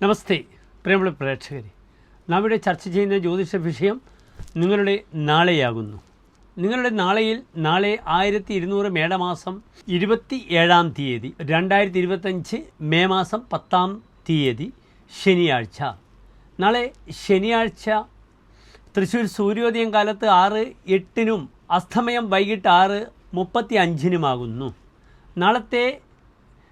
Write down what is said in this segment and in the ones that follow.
നമസ്തേ പ്രിയമുള്ള പ്രേക്ഷകരെ. നാം ഇവിടെ ചർച്ച ചെയ്യുന്ന ജ്യോതിഷ വിഷയം നിങ്ങളുടെ നാളെയാകുന്നു. നിങ്ങളുടെ നാളെയിൽ നാളെ ആയിരത്തി ഇരുന്നൂറ് മേടമാസം ഇരുപത്തി ഏഴാം തീയതി രണ്ടായിരത്തി ഇരുപത്തഞ്ച് മെയ് മാസം പത്താം തീയതി ശനിയാഴ്ച. നാളെ ശനിയാഴ്ച തൃശ്ശൂർ സൂര്യോദയം കാലത്ത് ആറ് എട്ടിനും അസ്തമയം വൈകിട്ട് ആറ് മുപ്പത്തി അഞ്ചിനുമാകുന്നു നാളത്തെ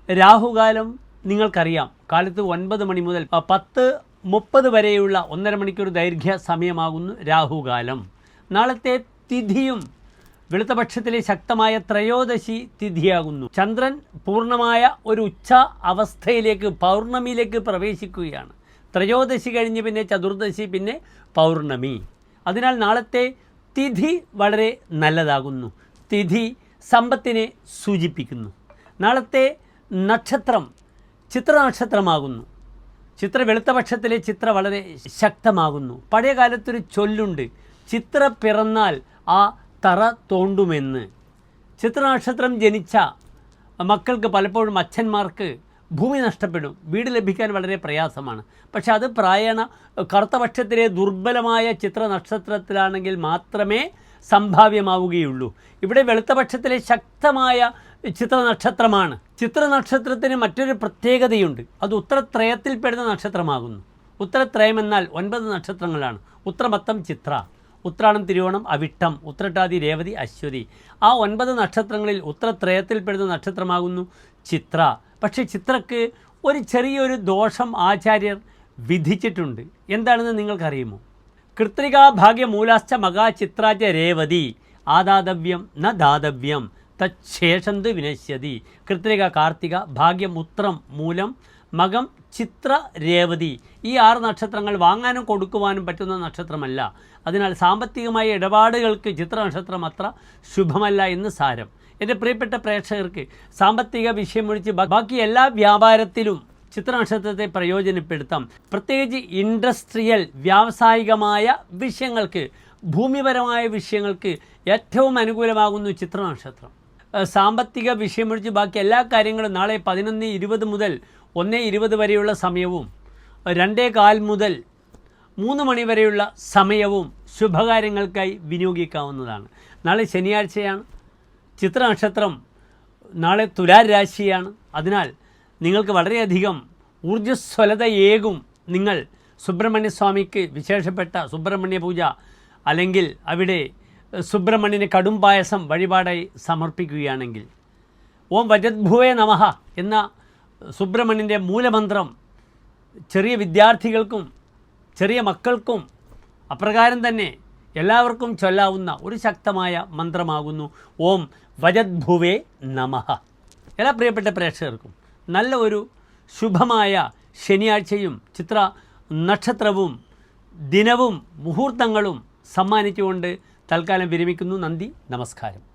രാഹുകാലം നിങ്ങൾക്കറിയാം. കാലത്ത് ഒൻപത് മണി മുതൽ പത്ത് മുപ്പത് വരെയുള്ള ഒന്നര മണിക്കൂർ ദൈർഘ്യ സമയമാകുന്നു രാഹുകാലം. നാളത്തെ തിഥിയും വെളുത്തപക്ഷത്തിലെ ശക്തമായ ത്രയോദശി തിഥിയാകുന്നു. ചന്ദ്രൻ പൂർണമായ ഒരു ഉച്ച അവസ്ഥയിലേക്ക് പൗർണമിയിലേക്ക് പ്രവേശിക്കുകയാണ്. ത്രയോദശി കഴിഞ്ഞ് പിന്നെ ചതുർദശി പിന്നെ പൗർണമി. അതിനാൽ നാളത്തെ തിഥി വളരെ നല്ലതാകുന്നു. തിഥി സമ്പത്തിനെ സൂചിപ്പിക്കുന്നു. നാളത്തെ നക്ഷത്രം ചിത്ര വെളുത്ത വെളുത്തപക്ഷത്തിലെ ചിത്ര വളരെ ശക്തമാകുന്നു. പഴയ കാലത്തൊരു ചൊല്ലുണ്ട്. ചിത്ര പിറന്നാൽ ആ തറ തോണ്ടുമെന്ന്. ചിത്രനക്ഷത്രം ജനിച്ച മക്കൾക്ക് പലപ്പോഴും അച്ഛന്മാർക്ക് ഭൂമി നഷ്ടപ്പെടും. വീട് ലഭിക്കാൻ വളരെ പ്രയാസമാണ്. പക്ഷെ അത് പ്രായണ കറുത്തപക്ഷത്തിലെ ദുർബലമായ ചിത്ര നക്ഷത്രത്തിലാണെങ്കിൽ മാത്രമേ സംഭാവ്യമാവുകയുള്ളൂ. ഇവിടെ വെളുത്തപക്ഷത്തിലെ ശക്തമായ ചിത്ര നക്ഷത്രമാണ് ചിത്ര നക്ഷത്രത്തിന് മറ്റൊരു പ്രത്യേകതയുണ്ട്. അത് ഉത്തരത്രയത്തിൽപ്പെടുന്ന നക്ഷത്രമാകുന്നു. ഉത്തരത്രയം എന്നാൽ ഒൻപത് നക്ഷത്രങ്ങളാണ്. ഉത്രമത്തം ചിത്ര ഉത്രാടം തിരുവോണം അവിട്ടം ഉത്രട്ടാതി രേവതി അശ്വതി. ആ ഒൻപത് നക്ഷത്രങ്ങളിൽ ഉത്തരത്രയത്തിൽപ്പെടുന്ന നക്ഷത്രമാകുന്നു ചിത്ര. പക്ഷേ ചിത്രക്ക് ഒരു ചെറിയൊരു ദോഷം ആചാര്യർ വിധിച്ചിട്ടുണ്ട്. എന്താണെന്ന് നിങ്ങൾക്കറിയുമോ? കൃത്രികാഭാഗ്യമൂലാശ്ച മകാ ചിത്രാച രേവതി. ആദാതവ്യം ന ദാതവ്യം. തച്ഛേഷന്ത് വിനശ്യതി കൃത്രിക കാർത്തിക ഭാഗ്യം ഉത്രം മൂലം മകം ചിത്ര രേവതി. ഈ ആറ് നക്ഷത്രങ്ങൾ വാങ്ങാനും കൊടുക്കുവാനും പറ്റുന്ന നക്ഷത്രമല്ല. അതിനാൽ സാമ്പത്തികമായ ഇടപാടുകൾക്ക് ചിത്ര നക്ഷത്രം അത്ര ശുഭമല്ല എന്ന് സാരം. എന്റെ പ്രിയപ്പെട്ട പ്രേക്ഷകർക്ക് സാമ്പത്തിക വിഷയമൊഴിച്ച് ബാക്കി എല്ലാ വ്യാപാരത്തിലും ചിത്രനക്ഷത്രത്തെ പ്രയോജനപ്പെടുത്താം. പ്രത്യേകിച്ച് ഇൻഡസ്ട്രിയൽ വ്യാവസായികമായ വിഷയങ്ങൾക്ക് ഭൂമിപരമായ വിഷയങ്ങൾക്ക് ഏറ്റവും അനുകൂലമാകുന്നു ചിത്രനക്ഷത്രം സാമ്പത്തിക വിഷയമൊഴിച്ച് ബാക്കി എല്ലാ കാര്യങ്ങളും നാളെ പതിനൊന്ന് ഇരുപത് മുതൽ ഒന്ന് ഇരുപത് വരെയുള്ള സമയവും രണ്ടേ കാൽ മുതൽ മൂന്ന് മണി വരെയുള്ള സമയവും ശുഭകാര്യങ്ങൾക്കായി വിനിയോഗിക്കാവുന്നതാണ്. നാളെ ശനിയാഴ്ചയാണ്. ചിത്രനക്ഷത്രം നാളെ തുലാരാശിയാണ്. അതിനാൽ നിങ്ങൾക്ക് വളരെയധികം ഊർജസ്വലതയേകും നിങ്ങൾ സുബ്രഹ്മണ്യസ്വാമിക്ക് വിശേഷപ്പെട്ട സുബ്രഹ്മണ്യ പൂജ അല്ലെങ്കിൽ അവിടെ സുബ്രഹ്മണ്യന് കടും പായസം വഴിപാടായി സമർപ്പിക്കുകയാണെങ്കിൽ ഓം വജദ്ഭുവേ നമഹ എന്ന സുബ്രഹ്മണ്യന്റെ മൂലമന്ത്രം ചെറിയ വിദ്യാർത്ഥികൾക്കും ചെറിയ മക്കൾക്കും അപ്രകാരം തന്നെ എല്ലാവർക്കും ചൊല്ലാവുന്ന ഒരു ശക്തമായ മന്ത്രമാകുന്നു. ഓം വജദ്ഭുവേ നമഹ എല്ലാ പ്രിയപ്പെട്ട പ്രേക്ഷകർക്കും നല്ല ഒരു ശുഭമായ ശനിയാഴ്ചയും ചിത്ര നക്ഷത്രവും ദിനവും മുഹൂർത്തങ്ങളും സമ്മാനിച്ചുകൊണ്ട് തൽക്കാലം വിരമിക്കുന്നു. നന്ദി. നമസ്കാരം.